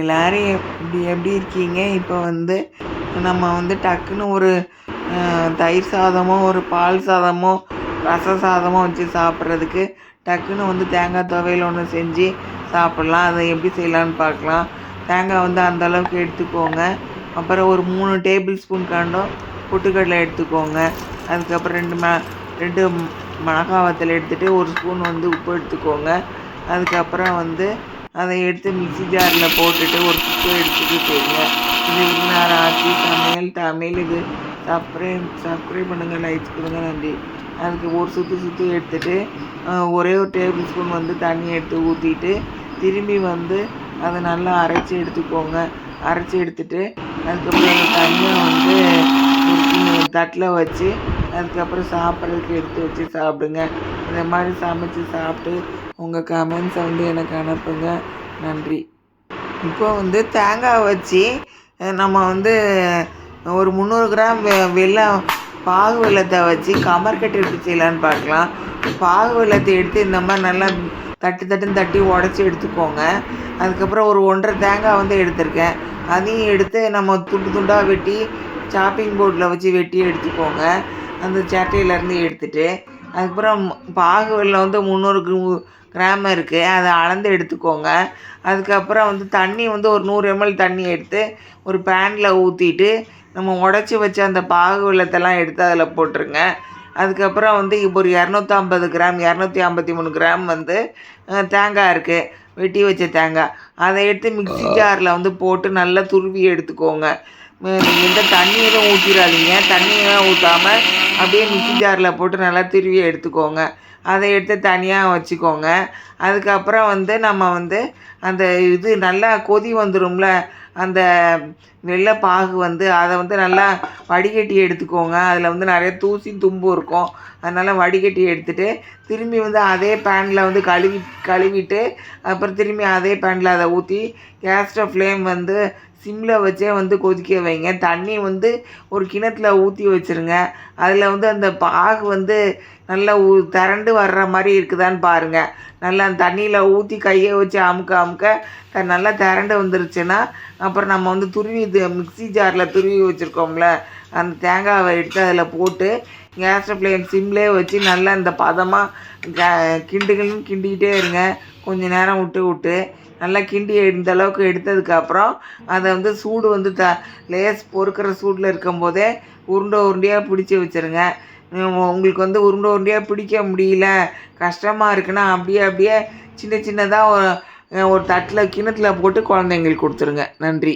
எல்லாரும் எப்படி எப்படி இருக்கீங்க? இப்போ வந்து நம்ம வந்து டக்குன்னு ஒரு தயிர் சாதமோ ஒரு பால் சாதமோ ரச சாதமோ வச்சு சாப்பிட்றதுக்கு டக்குன்னு வந்து தேங்காய் துவையல் ஒன்று செஞ்சு சாப்பிட்லாம். அதை எப்படி செய்யலான்னு பார்க்கலாம். தேங்காய் வந்து அந்த அளவுக்கு எடுத்துக்கோங்க. அப்புறம் ஒரு மூணு டேபிள் ஸ்பூன் காண்டும் பொட்டுக்கடலை எடுத்துக்கோங்க. அதுக்கப்புறம் ரெண்டு ம ரெண்டு மிளகா வத்தல் எடுத்துகிட்டு ஒரு ஸ்பூன் வந்து உப்பு எடுத்துக்கோங்க. அதுக்கப்புறம் வந்து அதை எடுத்து மிக்ஸி ஜாரில் போட்டுட்டு ஒரு சுக்கு எடுத்துட்டு போய்ங்க இது விருந்தார ஆட்சி சமையல் தமிழ் இது. சப்ஸ்கிரைப் சப்ஸ்கிரைப் பண்ணுங்கள் லைக்ஸ் கொடுங்க நன்றி. அதுக்கு ஒரு சுற்று சுற்றி எடுத்துட்டு ஒரே ஒரு டேபிள் ஸ்பூன் வந்து தண்ணி எடுத்து ஊற்றிட்டு திரும்பி வந்து அதை நல்லா அரைச்சி எடுத்துக்கோங்க. அரைச்சி எடுத்துட்டு அதுக்கப்புறம் அந்த தண்ணியை வந்து தட்டில் வச்சு அதுக்கப்புறம் சாப்பிட்றதுக்கு எடுத்து வச்சு சாப்பிடுங்க. இந்த மாதிரி சமைச்சு சாப்பிட்டு உங்கள் கமெண்ட்ஸை வந்து எனக்கு அனுப்புங்க. நன்றி. இப்போ வந்து தேங்காய் வச்சு நம்ம வந்து ஒரு முந்நூறு கிராம் வெ- வெள்ளம் பாகு வெள்ளத்தை வச்சு கமர்கட்டு எப்படி செய்யலான்னு பார்க்கலாம். பாகு வெல்லத்தை எடுத்து இந்த மாதிரி நல்லா தட்டு தட்டுன்னு தட்டி உடச்சி எடுத்துக்கோங்க. அதுக்கப்புறம் ஒரு ஒன்றரை தேங்காய் வந்து எடுத்திருக்கேன். அதையும் எடுத்து நம்ம துண்டு துண்டாக வெட்டி சாப்பிங் போர்டில் வச்சு வெட்டி எடுத்துக்கோங்க. அந்த சட்டையிலேருந்து எடுத்துகிட்டு அதுக்கப்புறம் பாகு வெல்லம் வந்து முந்நூறு கிராம் இருக்குது அதை அளந்து எடுத்துக்கோங்க. அதுக்கப்புறம் வந்து தண்ணி வந்து ஒரு நூறு எம்எல் தண்ணி எடுத்து ஒரு பேனில் ஊற்றிட்டு நம்ம உடச்சி வச்ச அந்த பாகு வெல்லத்தெல்லாம் எடுத்து அதில் போட்டுருங்க. அதுக்கப்புறம் வந்து இப்போ ஒரு இரநூத்தம்பது கிராம் இரநூத்தி ஐம்பத்தி மூணு கிராம் வந்து தேங்காய் இருக்குது வெட்டி வச்ச தேங்காய். அதை எடுத்து மிக்ஸி ஜாரில் வந்து போட்டு நல்லா துருவி எடுத்துக்கோங்க. எந்த தண்ணியெல்லாம் ஊற்றிடாதீங்க தண்ணியெல்லாம் ஊற்றாமல் அப்படியே மிக்ஸி ஜாரில் போட்டு நல்லா திருவி எடுத்துக்கோங்க. அதை எடுத்து தனியாக வச்சுக்கோங்க. அதுக்கப்புறம் வந்து நம்ம வந்து அந்த இது நல்லா கொதி வந்துடும்ல அந்த வெள்ளை பாகு வந்து அதை வந்து நல்லா வடிகட்டி எடுத்துக்கோங்க. அதில் வந்து நிறைய தூசி தும்பு இருக்கும். அதனால் வடிகட்டி எடுத்துகிட்டு திரும்பி வந்து அதே பேனில் வந்து கழுவி கழுவிட்டு அப்புறம் திரும்பி அதே பேனில் அதை ஊற்றி கேஸ் ஃப்ளேம் வந்து சிம்மில் வச்சே வந்து கொதிக்க வைங்க. தண்ணி வந்து ஒரு கிணத்துல ஊற்றி வச்சுருங்க. அதில் வந்து அந்த பாகு வந்து நல்லா ஊ திரண்டு வர்ற மாதிரி இருக்குதான்னு பாருங்கள் நல்லா அந்த தண்ணியில் ஊற்றி கையை வச்சு அமுக்க அமுக்க த- நல்லா திரண்டு வந்துருச்சுன்னா அப்புறம் நம்ம வந்து துருவி இது மிக்ஸி ஜாரில் துருவி வச்சுருக்கோம்ல அந்த தேங்காவை எடுத்து அதில் போட்டு கேஸ் ஃப்ளேம் சிம்லே வச்சு நல்லா இந்த பதமாக கிண்டுகளும் கிண்டிக்கிட்டே இருங்க. கொஞ்சம் நேரம் விட்டு விட்டு நல்லா கிண்டி இந்த அளவுக்கு எடுத்ததுக்கப்புறம் அதை வந்து சூடு வந்து த லேஸ் பொறுக்கிற சூடில் இருக்கும்போதே உருண்டை உருண்டையாக பிடிச்சி வச்சுருங்க. உங்களுக்கு வந்து உருண்டை உருண்டையாக பிடிக்க முடியல கஷ்டமாக இருக்குன்னா அப்படியே அப்படியே சின்ன சின்னதாக ஒரு ஒரு தட்டில் கிணத்துல போட்டு குழந்தைங்களுக்கு கொடுத்துருங்க. நன்றி.